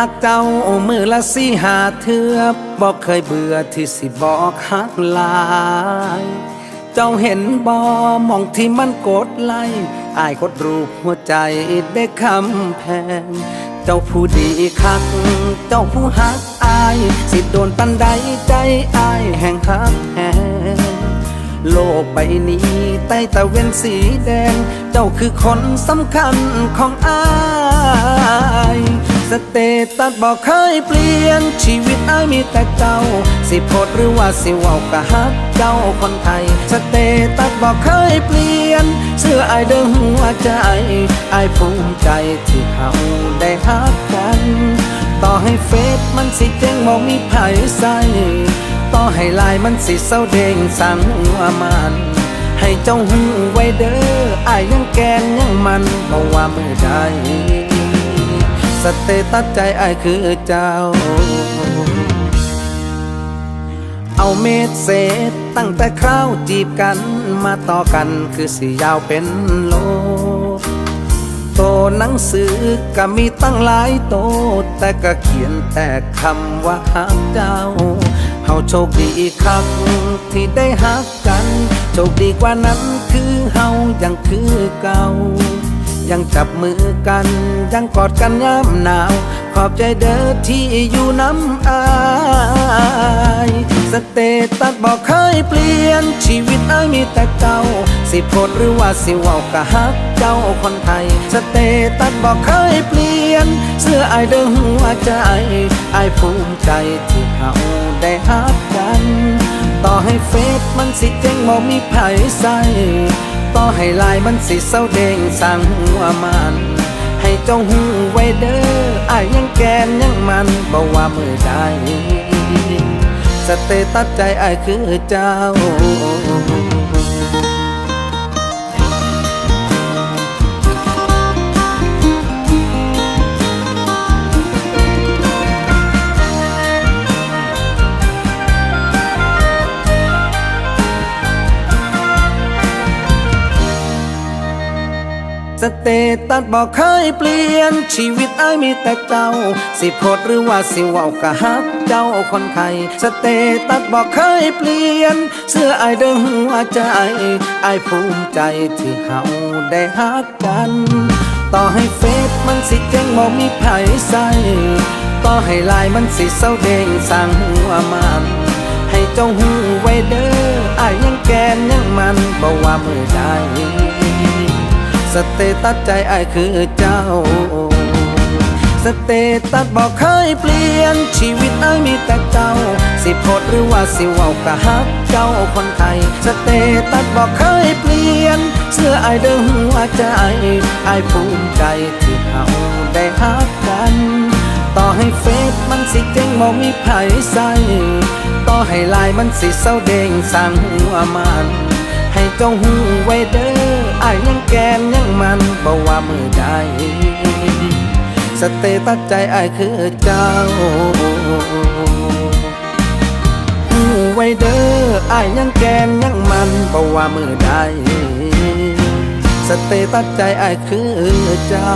หักเจ้ามือละสี่หาเทือบอกเคยเบื่อที่สิบอกหักลาย เจ้าเห็นบอมองที่มันกดไล่อายกดรูปหัวใจได้คำแพง เจ้าผู้ดีคัก เจ้าผู้หักอาย สิโดนปันใดใจอายแห่งหักแหงโลกใบนี้ใต้ตะเวนสีแดง เจ้าคือคนสำคัญของอายสเต ตัสบอกเคยเปลี่ยน ชีวิตไอายมีแต่เจ้า สิโพดหรือว่าสิว้ากะฮักเจ้าคนไทย สเตตัสบอกเคยเปลี่ยน เสื้อไอายเดิมหัวใจไอายภูมิใจที่เขาได้ฮักกัน ต่อให้เฟซมันสิเจ๊งบ่มีไผใส่ต่อให้ลายมันสิเศร้าเด้งสั่งหัวมันให้เจ้าหูไว้เด้ออายยังแกนยังมันบ่ว่ามือใด สเตตัสใจอายคือเจ้า เอาเมตรเศษตั้งแต่คราวจีบกันมาต่อกันคือสิยาวเป็นโลโตหนังสือก็มีตั้งหลายโต แต่ก็เขียนแต่คำว่าหักเจ้าเฮาโชคดีคักที่ได้หักกัน โชคดีกว่านั้นคือเฮายังคือเก่า ยังจับมือกัน ยังกอดกันยามหนาว ขอบใจเด้อที่อยู่น้ำอายสเตตัสบอกเคยเปลี่ยน ชีวิตอายมีแต่เจ้า สิโพดหรือว่าสิว้ากะฮักเจ้าคนไทย สเตตัสบอกเคยเปลี่ยน เสื้ออายเดิมหัวใจอายภูมิใจที่เฮาได้ฮักกัน ต่อให้เฟซมันสิเจ๊งบ่มีไผใส่ต่อให้ลายมันสิเศร้าเด้งสั่งหัวมัน ให้เจ้าหูไว้เด้ออายยังแกนยังมันบ่ว่ามือใดสเตตัสใจอายคือเจ้า สเตตัสบอกเคยเปลี่ยน ชีวิตไอายมีแต่เจ้า สิโพดหรือว่าสิเว้ากะฮักเจ้าคนไทยสเตตัสบอกเคยเปลี่ยน เสื้อไอายเดิมหัวใจไอายภูมิใจที่เฮาได้ฮักกัน ต่อให้เฟซมันสิเจ๊งบ่มีไผใส่ต่อให้ลายมันสิเศร้าเด้งสั่งหัวมันให้เจ้าหูไว้เด้อไอายยังแกนยังมันบ่ว่ามือใด สเตตัสใจไอคือเจ้า สเตตัสบอกเคยเปลี่ยน ชีวิตไอมีแต่เจ้า สิโพดหรือว่าสิเว้ากะฮักเจ้าคนไทย สเตตัสบอกเคยเปลี่ยน เสื้อไอายเดิมหัวใจอภูมิใจที่เฮาได้ฮักกัน ต่อให้เฟซมันสิเจ๊งบ่มีไผใส่ต่อให้ลายมันสิเศร้าเด้งสั่งหัวมัน ให้เจ้าหูไว้เด้อ อายยังแกมยังมันบ่ว่ามือใดสเตตัสใจอายคือเจ้าหูไว้เด้ออายยังแกมยังมันบ่ว่ามือใดสเตตัสใจอายคือเจ้า